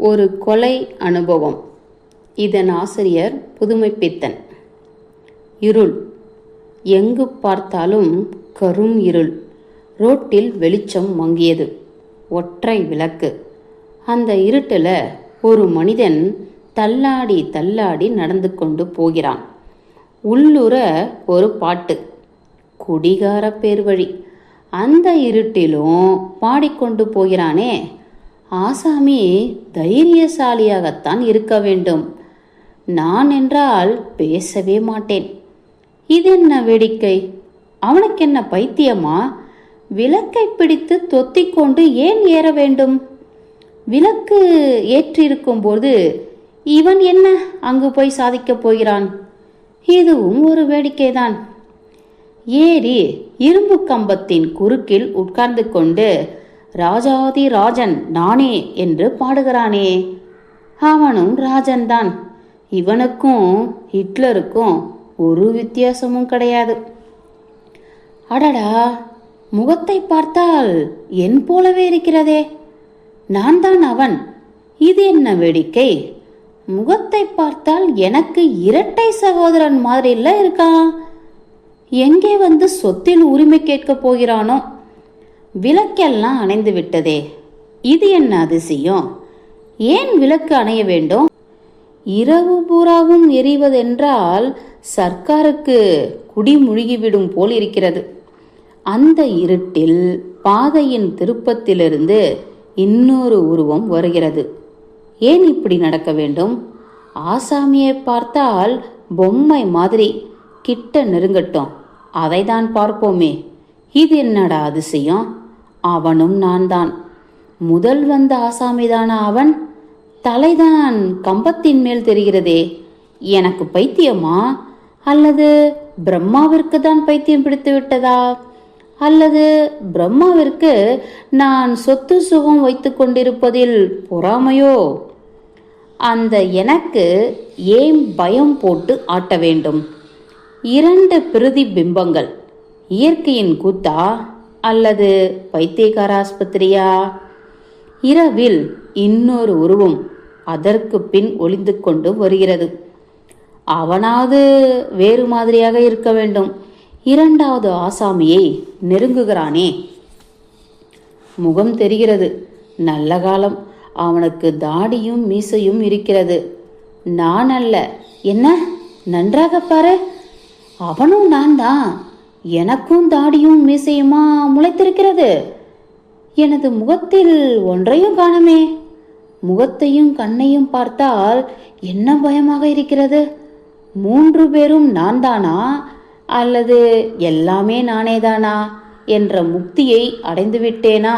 ஒரு கொலை அனுபவம். இதன் ஆசிரியர் புதுமைப்பித்தன். இருள். எங்கு பார்த்தாலும் கரும் இருள். ரோட்டில் வெளிச்சம் மங்கியது. ஒற்றை விளக்கு. அந்த இருட்டில் ஒரு மனிதன் தள்ளாடி தள்ளாடி நடந்து கொண்டு போகிறான். உள்ளுர ஒரு பாட்டு. குடிகார பேர்வழி. அந்த இருட்டிலும் பாடிக்கொண்டு போகிறானே. ஆசாமி தைரியசாலியாகத்தான் இருக்க வேண்டும். நான் என்றால் பேசவே மாட்டேன். இது என்ன வேடிக்கை? அவனுக்கென்ன பைத்தியமா? விளக்கை பிடித்து தொத்திக்கொண்டு ஏன் ஏற வேண்டும்? விளக்கு ஏற்றிருக்கும் போது இவன் என்ன அங்கு போய் சாதிக்கப் போகிறான்? இதுவும் ஒரு வேடிக்கைதான். ஏறி இரும்பு கம்பத்தின் குறுக்கில் உட்கார்ந்து கொண்டு ராஜாதி ராஜன் நானே என்று பாடுகிறானே. அவனும் ராஜன்தான். இவனுக்கும் ஹிட்லருக்கும் ஒரு வித்தியாசமும் கிடையாது. அடடா முகத்தை பார்த்தால் என் போலவே இருக்கிறதே. நான் தான் அவன். இது என்ன வேடிக்கை? முகத்தை பார்த்தால் எனக்கு இரட்டை சகோதரன் மாதிரில இருக்கான். எங்கே வந்து சொத்தில் உரிமை கேட்கப் போகிறானோ? விளக்கெல்லாம் அணைந்து விட்டதே. இது என்ன அதிசயம்? ஏன் விளக்கு அணைய வேண்டும்? இரவு பூராவும் எரிவதென்றால் சர்க்காருக்கு குடி முழுகிவிடும் போல் இருக்கிறது. அந்த இருட்டில் பாதையின் திருப்பத்திலிருந்து இன்னொரு உருவம் வருகிறது. ஏன் இப்படி நடக்க வேண்டும்? ஆசாமியை பார்த்தால் பொம்மை மாதிரி கிட்ட நெருங்கட்டும். அதை தான் பார்ப்போமே. இது என்னடா அதிசயம்? அவனும் நான் தான் முதல் வந்த ஆசாமிதான அவன்? தலைதான் கம்பத்தின் மேல் தெரிகிறதே. எனக்கு பைத்தியமா? அல்லது பிரம்மாவிற்கு தான் பைத்தியம் பிடித்து விட்டதா? அல்லது பிரம்மாவிற்கு நான் சொத்து சுகம் வைத்து கொண்டிருப்பதில் பொறாமையோ? அந்த எனக்கு ஏன் பயம் போட்டு ஆட்ட வேண்டும்? இரண்டு பிரதி பிம்பங்கள் இயற்கையின் கூத்தா? அல்லது பைத்தியக்கார ஆஸ்பத்திரியா? இரவில் இன்னொரு உருவம் அதற்கு பின் ஒளிந்து கொண்டு வருகிறது. அவனாவது வேறு மாதிரியாக இருக்க வேண்டும். இரண்டாவது ஆசாமியை நெருங்குகிறானே. முகம் தெரிகிறது. நல்ல காலம். அவனுக்கு தாடியும் மீசையும் இருக்கிறது. நான் அல்ல என்ன? நன்றாக பாரு. அவனும் நான் தான் எனக்கும் தாடியும் மீசையுமா முளைத்திருக்கிறது? எனது முகத்தில் ஒன்றையும் காணமே. முகத்தையும் கண்ணையும் பார்த்தால் என்ன பயமாக இருக்கிறது? மூன்று பேரும் நான் தானா அல்லது எல்லாமே நானேதானா? என்ற முக்தியை அடைந்துவிட்டேனா?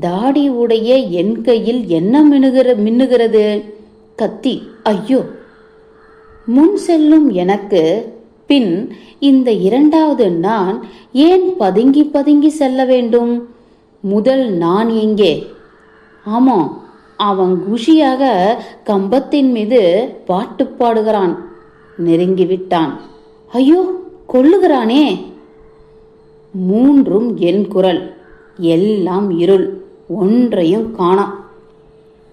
தாடி உடைய என் கையில் என்ன மினுகிற மின்னுகிறது? கத்தி ஐயோ. முன் செல்லும் எனக்கு பின் இந்த இரண்டாவது நான் ஏன் பதுங்கி பதுங்கி செல்ல வேண்டும்? முதல் நான் எங்கே? ஆமாம் அவன் குஷியாக கம்பத்தின் மீது பாட்டு பாடுகிறான். நெருங்கி விட்டான். ஐயோ கொள்ளுகிறானே மூன்றும் என் குரல் எல்லாம் இருள் ஒன்றையும் காணாம்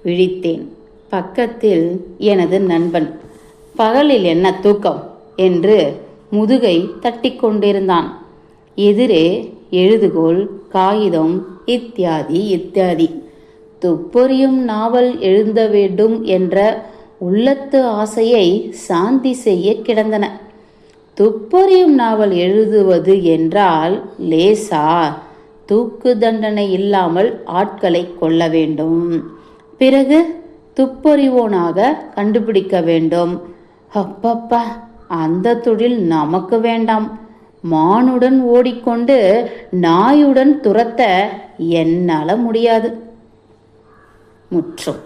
விழித்தேன். பக்கத்தில் எனது நண்பன் பகலில் என்ன தூக்கம்? என்று முதுகை தட்டி கொண்டிருந்தான் எதிரே எழுதுகோல் காகிதம் இத்தியாதி இத்தியாதி. துப்பொறியும் நாவல் எழுத வேண்டும் என்ற உள்ளத்து ஆசையை சாந்தி செய்ய கிடந்தன. துப்பறியும் நாவல் எழுதுவது என்றால் லேசா? தூக்கு தண்டனை இல்லாமல் ஆட்களை கொள்ள வேண்டும். பிறகு துப்பறிவோனாக கண்டுபிடிக்க வேண்டும். அப்பப்பா. அந்த தொழில் நமக்கு வேண்டாம். மானுடன் ஓடிக்கொண்டு நாயுடன் துரத்த என்னால முடியாது. முற்றும்.